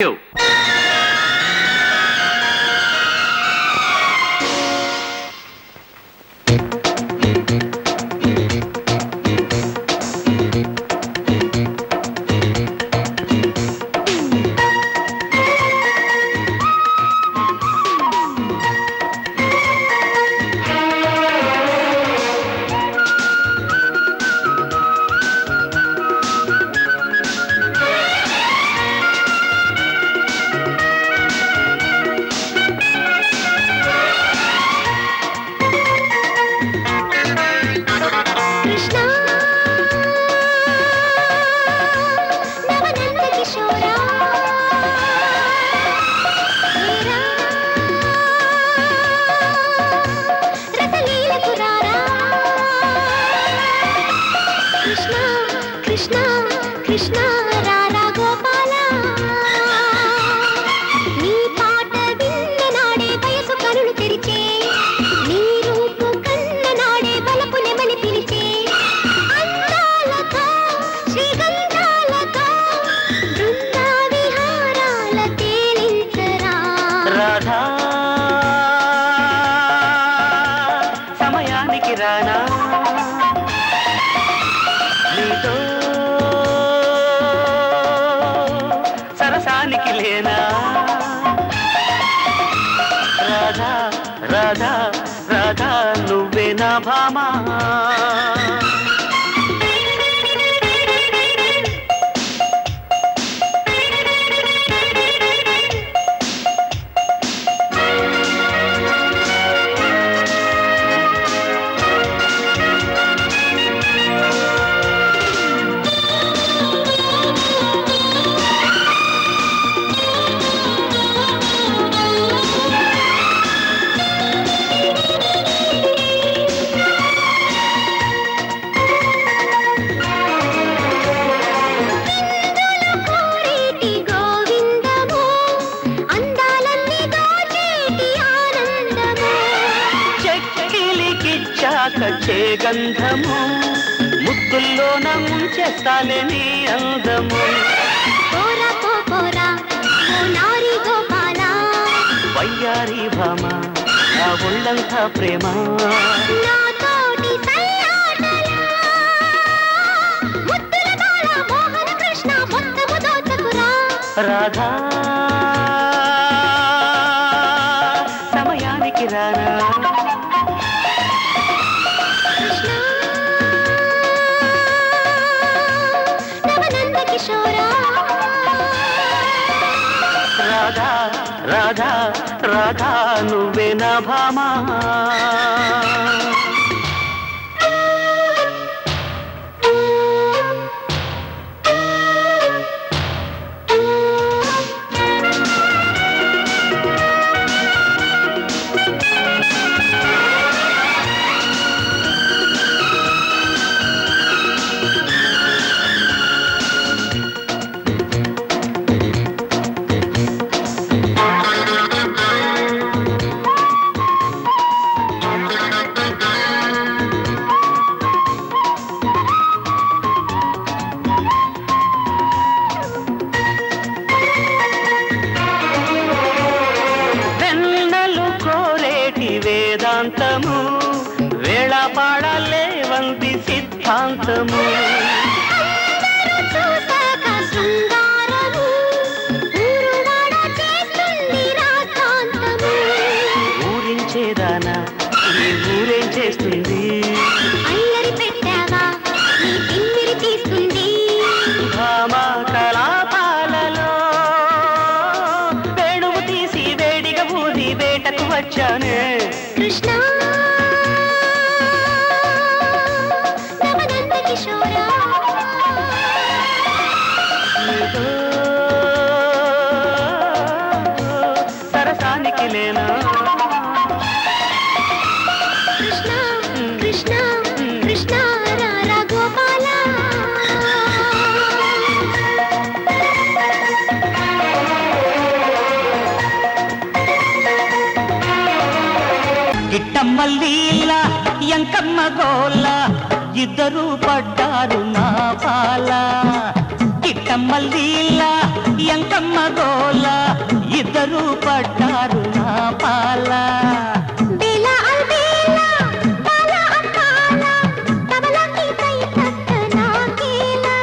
Eu. రానా? నీతో సరసానికి లేనా? రాధా రాధా రాధా నువ్వే నా భామా చెక్కిలికిచ్చాక చేగంధము ముద్దుల్లోన ముంచేస్తాలే నీ అందము. వయ్యారి భామ ఆ ఒళ్ళంతా ప్రేమ. నాతోటి సయ్యాటలా ముద్దుల రాధా రాధా రాధా నువ్వే నా భామా. వేదాంతము వేళ పాడలే వంటి సిద్ధాంతము. ఊరించేదానా? ఈ ఊరేం చేస్తుంది? అల్లరి సరసానికి లేనా కృష్ణ కృష్ణ కృష్ణ రారా గోపాల. గిట్టమ్మల్లీల ఎంకమ్మ గోల ఇద్దరు పడ్డారు నా పాల. గిట్టమ్మల్లీల ఎంకమ్మ గోల ఇద్దరు పడ్డారు నా పాల. అల్బేలా బాలా అంబాలా తబలాకి కై తక్క నాకేలా